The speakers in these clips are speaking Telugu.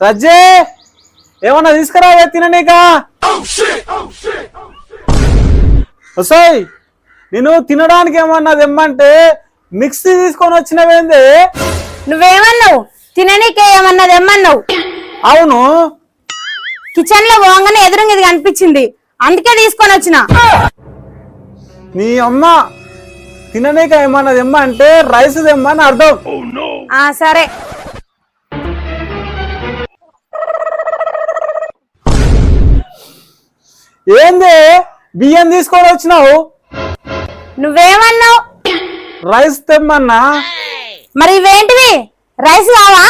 రజ్జే ఏమన్నా తీసుకురా తిననీక వస్తాయి నేను తినడానికి ఏమన్నా తెమ్మంటే మిక్సీ తీసుకొని వచ్చినవేంది? నువ్వేమన్నావు? తిననీకే ఏమన్నది ఏమన్నావు అవును. కిచెన్లో పోగానే ఎదురుగా ఇది కనిపించింది. అందుకే తీసుకొని వచ్చిన. నీ అమ్మ తిననీక ఏమన్నా తెమ్మంటే రైస్ తెమ్మని అర్థం. ఆ సరే. ఏంది? బియ్యం తీసుకొని వచ్చినావు? నువ్వేమన్నావు? రైస్ తెమ్మన్నా? మరి ఇవేంటివి? రైస్ కావా?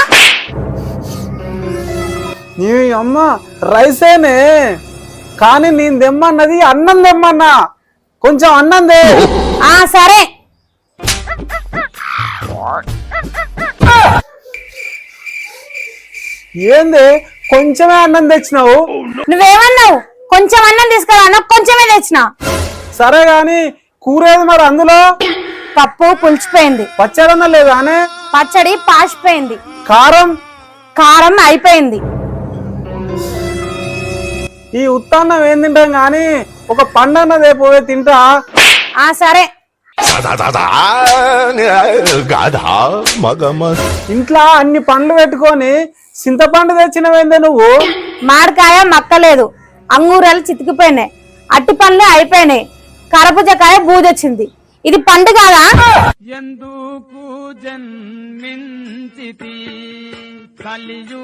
నీ అమ్మ రైసేనే. కానీ నేను తెమ్మన్నది అన్నం తెమ్మన్నా. కొంచెం అన్నం దే. ఆ సరే. ఏంది? కొంచెమే అన్నం తెచ్చినావు? నువ్వేమన్నావు? కొంచెం అన్నం తీసుకురా నాకు కొంచెమే తెచ్చిన. సరే గాని కూర ఏది మరి అందులో? పప్పు పులిచిపోయింది. పచ్చడన్న లేదా అనే? పచ్చడి పాసిపోయింది. కారం? కారం అయిపోయింది. ఈ ఉత్తాన్నం ఏం తింటాం గాని ఒక పండన్నదే పోయి తింటా? ఆ సరే. ఇంట్లో అన్ని పండ్లు పెట్టుకొని చింతపండు తెచ్చినవేందే నువ్వు? మామిడికాయ మక్కలేదు. అంగూరాలు చితికిపోయినాయి. అట్టి పండ్లు అయిపోయినాయి. కరపుజకాయ బూజొచ్చింది. ఇది పండు కాదా? ఎందుకు జన్మించితి? కలియు